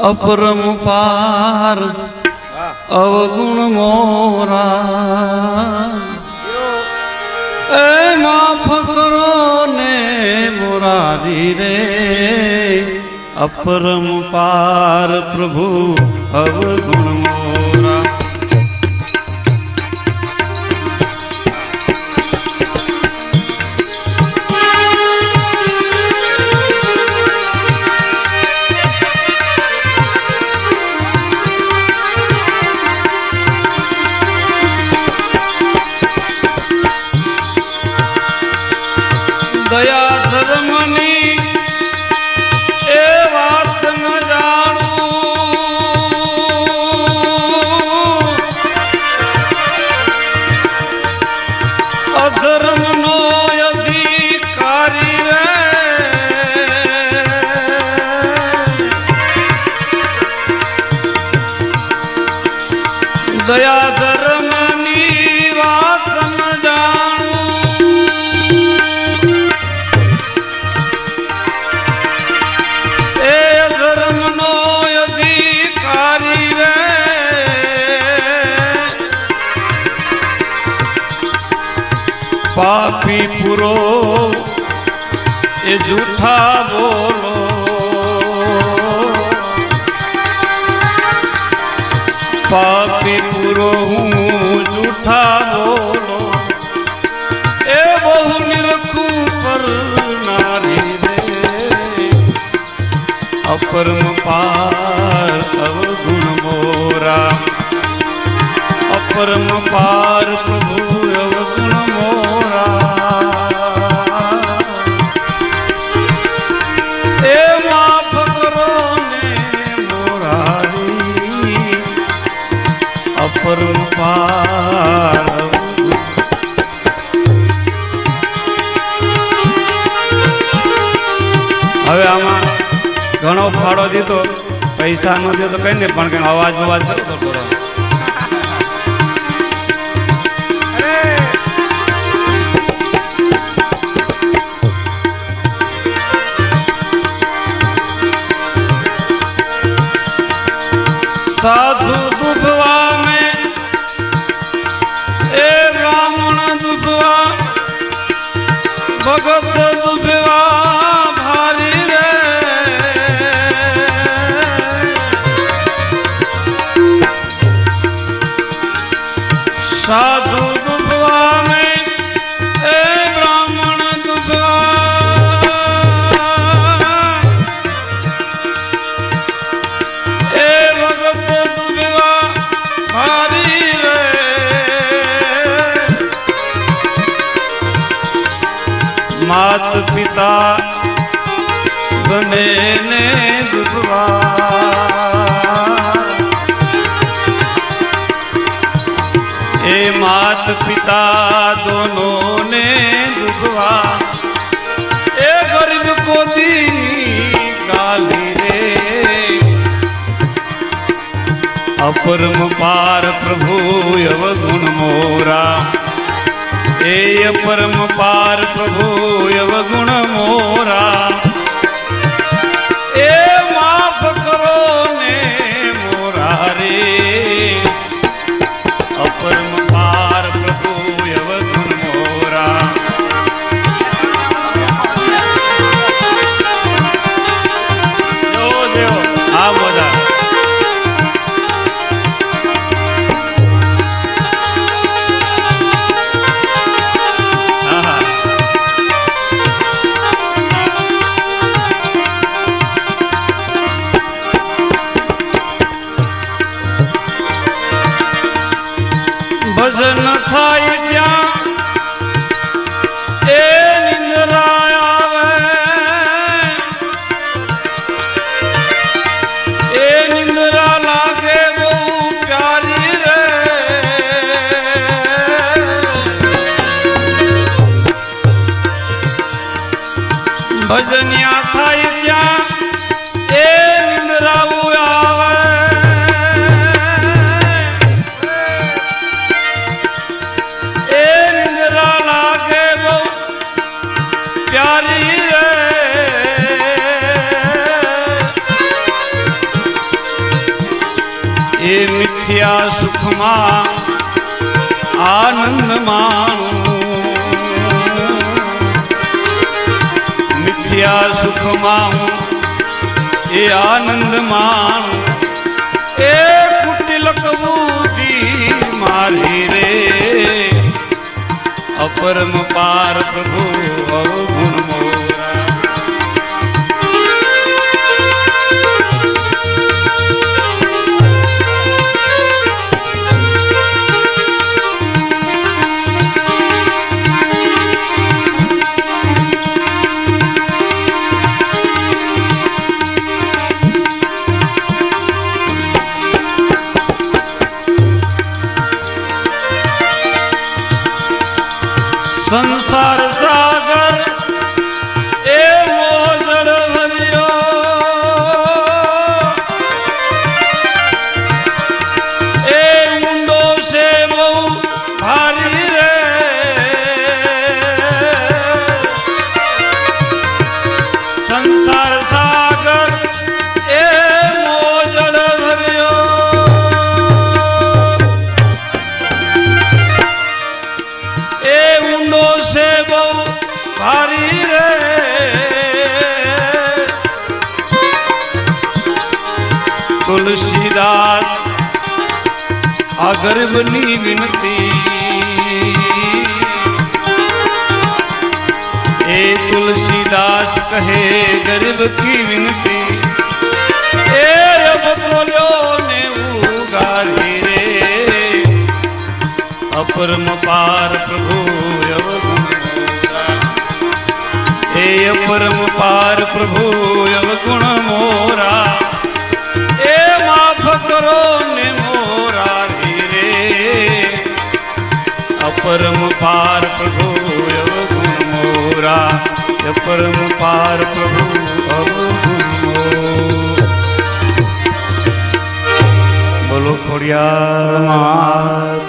અપરમ પાર, અવગુણ મોરા. એ માફ કરો ને મોરારી રે. અપરમ પાર પ્રભુ, અવગુણ મોરા. દયા ધર્મની પાપી પુરો એ જૂઠા બોલો પાપી પુરો હું જૂઠા બોલો એ બહુ નિરખું પર નારી રે અપરમ પાર અવગુણ મોરા અપરમ પાર પ્રભુ અપરમ પાર હવે આમાં ઘણો ફાળો દીધો પૈસા નો દીધો કઈ નહીં, પણ કઈ અવાજ બવાજ કરો થોડો સાધુ દુભવા માત પિતા બને ને દુભવા એ માત પિતા દોનો ને દુભવા એ ગરીબ કોદી રે અપરમ પાર પ્રભુ અવગુણ મોરા એ પરમ પાર પ્રભુ અવગુણ મોરા. ભજન્યા થાય ત્યાં એ નિંદરાવું આવે. એ નિંદરા લાગે બહુ પ્યારી સુખમાં આનંદમાં સુખમાં હું એ આનંદ માણું એ કુટિલ કબૂતી મારી રે. અપરમ પાર પ્રભુ અવગુણ તુલસીદાસ આ ગરીબની વિનતી એ તુલસીદાસ કહે ગરીબ કી વિનતી એ રબ બોલ્યો ને ઉગારી રે અપરમ પાર પ્રભુ અવગુણ હે અપરમ પાર પ્રભુ અપરમ પાર પ્રભુ અવગુણ મોરા પરમ પાર પ્રભુ બોલો ખોડિયા માત